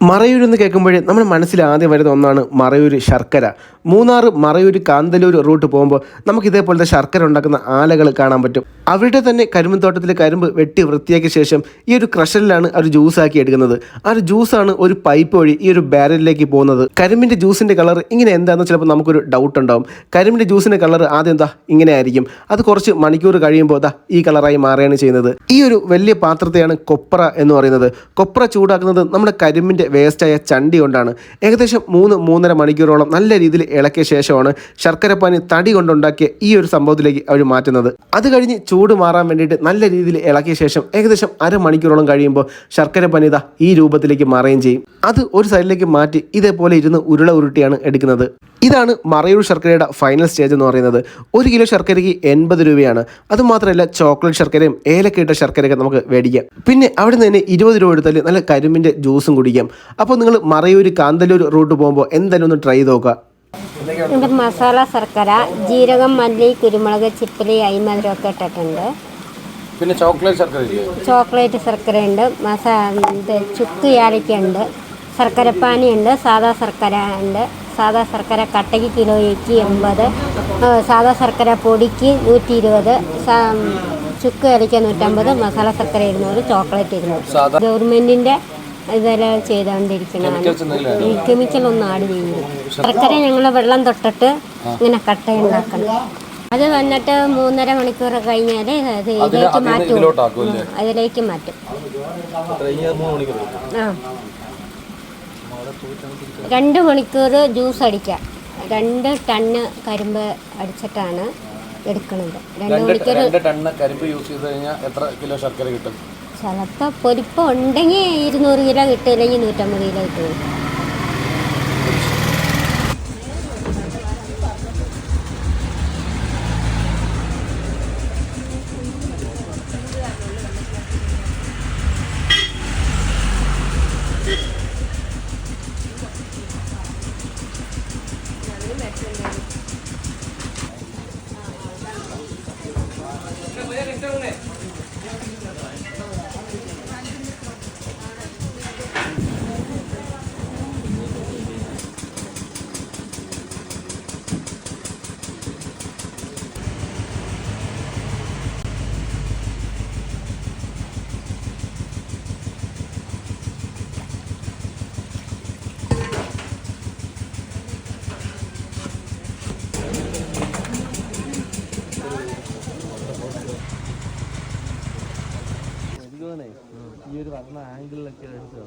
മറയൂർ എന്ന് കേൾക്കുമ്പോഴേ നമ്മുടെ മനസ്സിൽ ആദ്യം വരുന്ന ഒന്നാണ് മറയൂർ ശർക്കര. മൂന്നാർ മറയൂർ കാന്തലൂർ റൂട്ട് പോകുമ്പോൾ നമുക്ക് ഇതേപോലത്തെ ശർക്കര ഉണ്ടാക്കുന്ന ആലകൾ കാണാൻ പറ്റും. അവിടെ തന്നെ കരിമ്പ് തോട്ടത്തിലെ കരിമ്പ് വെട്ടി വൃത്തിയാക്കിയ ശേഷം ഈ ഒരു ക്രഷറിലാണ് അവർ ജ്യൂസ് ആക്കി എടുക്കുന്നത്. ആ ഒരു ജ്യൂസാണ് ഒരു പൈപ്പ് വഴി ഈ ഒരു ബാരലിലേക്ക് പോകുന്നത്. കരിമ്പിന്റെ ജ്യൂസിന്റെ കളർ ഇങ്ങനെ എന്താണെന്ന് ചിലപ്പോൾ നമുക്കൊരു ഡൗട്ട് ഉണ്ടാവും. കരിമ്പിന്റെ ജ്യൂസിന്റെ കളർ ആദ്യം എന്താ ഇങ്ങനെ ആയിരിക്കും. അത് കുറച്ച് മണിക്കൂർ കഴിയുമ്പോൾ അതാ ഈ കളറായി മാറുകയാണ് ചെയ്യുന്നത്. ഈ ഒരു വലിയ പാത്രത്തെയാണ് കൊപ്ര എന്ന് പറയുന്നത്. കൊപ്ര ചൂടാക്കുന്നത് നമ്മുടെ കരിമ്പിന്റെ വേസ്റ്റായ ചണ്ടി കൊണ്ടാണ്. ഏകദേശം മൂന്ന് മൂന്നര മണിക്കൂറോളം നല്ല രീതിയിൽ ഇളക്കിയ ശേഷമാണ് ശർക്കരപ്പാനി തടി കൊണ്ടുണ്ടാക്കിയ ഈ ഒരു സംഭവത്തിലേക്ക് അവർ മാറ്റുന്നത്. അത് കഴിഞ്ഞ് ചൂട് മാറാൻ വേണ്ടിയിട്ട് നല്ല രീതിയിൽ ഇളക്കിയ ശേഷം ഏകദേശം അരമണിക്കൂറോളം കഴിയുമ്പോൾ ശർക്കരപ്പാനി ഇതാ ഈ രൂപത്തിലേക്ക് മാറുകയും ചെയ്യും. അത് ഒരു സൈഡിലേക്ക് മാറ്റി ഇതേപോലെ ഇരുന്ന് ഉരുള ഉരുട്ടിയാണ് എടുക്കുന്നത്. ഇതാണ് മറയൂർ ശർക്കരയുടെ ഫൈനൽ സ്റ്റേജ് എന്ന് പറയുന്നത്. ഒരു കിലോ ശർക്കരയ്ക്ക് എൺപത് രൂപയാണ്. അതുമാത്രമല്ല ചോക്ലേറ്റ് ശർക്കരയും ഏലക്കയിട്ട ശർക്കരയൊക്കെ നമുക്ക് മേടിക്കാം. പിന്നെ അവിടെ നിന്ന് തന്നെ ഇരുപത് രൂപ എടുത്താൽ നല്ല കരിമ്പിന്റെ ജ്യൂസും കുടിക്കാം. അപ്പോൾ നിങ്ങൾ മറയൂർ കാന്തല്ലൂർ റൂട്ട് പോകുമ്പോൾ എന്തായാലും ഒന്ന് ട്രൈ ചെയ്ത് നോക്കുക. ഇത് മസാല ശർക്കര ജീരകം മല്ലി കുരുമുളക് ചിപ്പലി അയിമധുരമൊക്കെ ഇട്ടിട്ടുണ്ട്. പിന്നെ ചോക്ലേറ്റ് ശർക്കര ചോക്ലേറ്റ് ചോക്ലേറ്റ് ശർക്കരയുണ്ട് മസാ ഇത് ചുക്ക് ഏലക്കുണ്ട് ശർക്കരപ്പാനി ഉണ്ട് സാദാ ശർക്കര ഉണ്ട് സാദാ ശർക്കര കട്ടയ്ക്ക് കിലോയ്ക്ക് എൺപത് സാധാ സാദാ ശർക്കര പൊടിക്ക് നൂറ്റി ഇരുപത് ചുക്ക് ഏലക്ക നൂറ്റമ്പത് മസാല ശർക്കര ഇരുന്നൂറ് ചോക്ലേറ്റ് ഇരുന്നൂറ്. സാധാ ഗവൺമെന്റിന്റെ ഇതെല്ലാം ചെയ്തോണ്ടിരിക്കണം Chemicals ഈ കെമിക്കൽ ഒന്നും ആഡ് ചെയ്യില്ല ശർക്കര ഞങ്ങൾ വെള്ളം തൊട്ടിട്ട് ഇങ്ങനെ കട്ട ഉണ്ടാക്കണം. അത് വന്നിട്ട് മൂന്നര മണിക്കൂർ കഴിഞ്ഞാൽ അത് ഇതിലേക്ക് മാറ്റും. അതിലേക്ക് മാറ്റും. ആ. രണ്ട് മണിക്കൂർ ജ്യൂസ് അടിക്കാം രണ്ട് ടണ്ണ് കരിമ്പ് അടിച്ചിട്ടാണ് എടുക്കുന്നത് രണ്ട് രണ്ട് മണിക്കൂർ രണ്ട് ടണ്ണ് കരിമ്പ് യൂസ് ചെയ്ത് കഴിഞ്ഞാൽ എത്ര കിലോ ശർക്കര കിട്ടും? ചിലപ്പോൾ പൊരിപ്പം ഉണ്ടെങ്കിൽ ഇരുന്നൂറ് കിലോ കിട്ടും അല്ലെങ്കിൽ നൂറ്റമ്പത് കിലോ കിട്ടും. ഈ ഒരു പറഞ്ഞ ആംഗിളിലൊക്കെ എടുത്തു